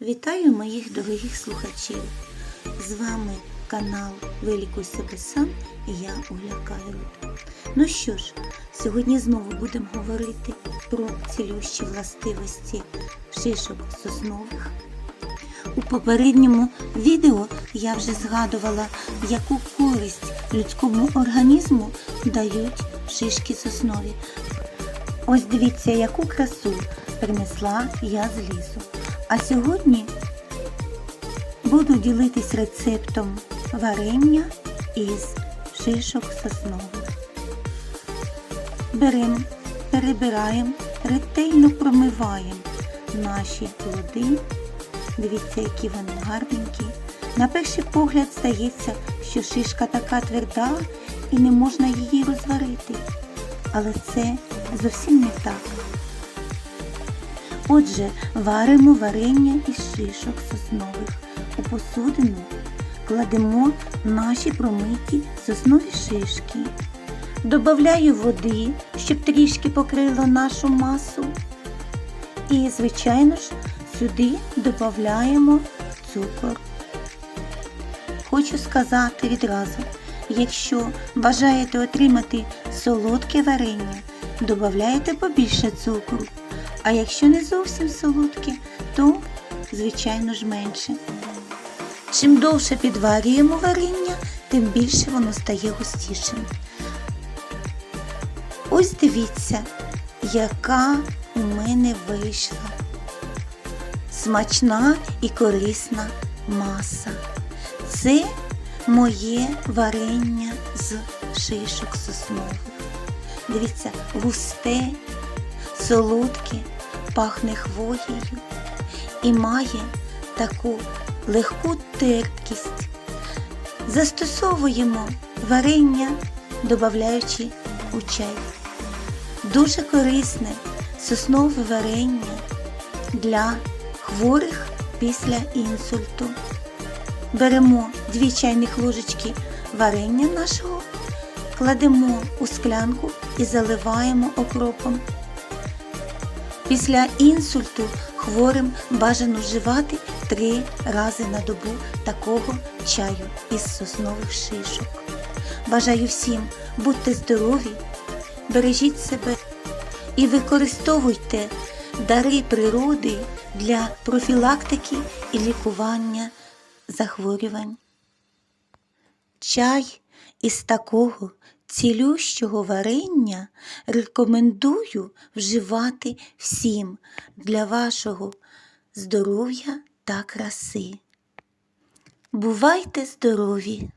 Вітаю моїх дорогих слухачів. З вами канал Вилікуй себе сам і я Оля Кайрут. Ну що ж, сьогодні знову будемо говорити про цілющі властивості шишок соснових. У попередньому відео я вже згадувала, яку користь людському організму дають шишки соснові. Ось дивіться, яку красу принесла я з лісу. А сьогодні буду ділитись рецептом варення із шишок соснових. Беремо, перебираємо, ретельно промиваємо наші плоди. Дивіться, які вони гарненькі. На перший погляд здається, що шишка така тверда і не можна її розварити. Але це зовсім не так. Отже, варимо варення із шишок соснових. У посудину кладемо наші промиті соснові шишки. Добавляю води, щоб трішки покрило нашу масу. І, звичайно ж, сюди додаємо цукор. Хочу сказати відразу, якщо бажаєте отримати солодке варення, додавайте побільше цукру. А якщо не зовсім солодке, то, звичайно ж, менше. Чим довше підварюємо варення, тим більше воно стає густішим. Ось дивіться, яка у мене вийшла смачна і корисна маса. Це моє варення з шишок соснових. Дивіться, густе, солодке, пахне хвоєю і має таку легку терпкість. Застосовуємо варення, додаючи у чай. Дуже корисне соснове варення для хворих після інсульту. Беремо 2 чайних ложечки варення нашого, кладемо у склянку і заливаємо окропом. Після інсульту хворим бажано вживати 3 рази на добу такого чаю із соснових шишок. Бажаю всім будьте здорові, бережіть себе і використовуйте дари природи для профілактики і лікування захворювань. Чай із такого цілющого варення рекомендую вживати всім для вашого здоров'я та краси. Бувайте здорові!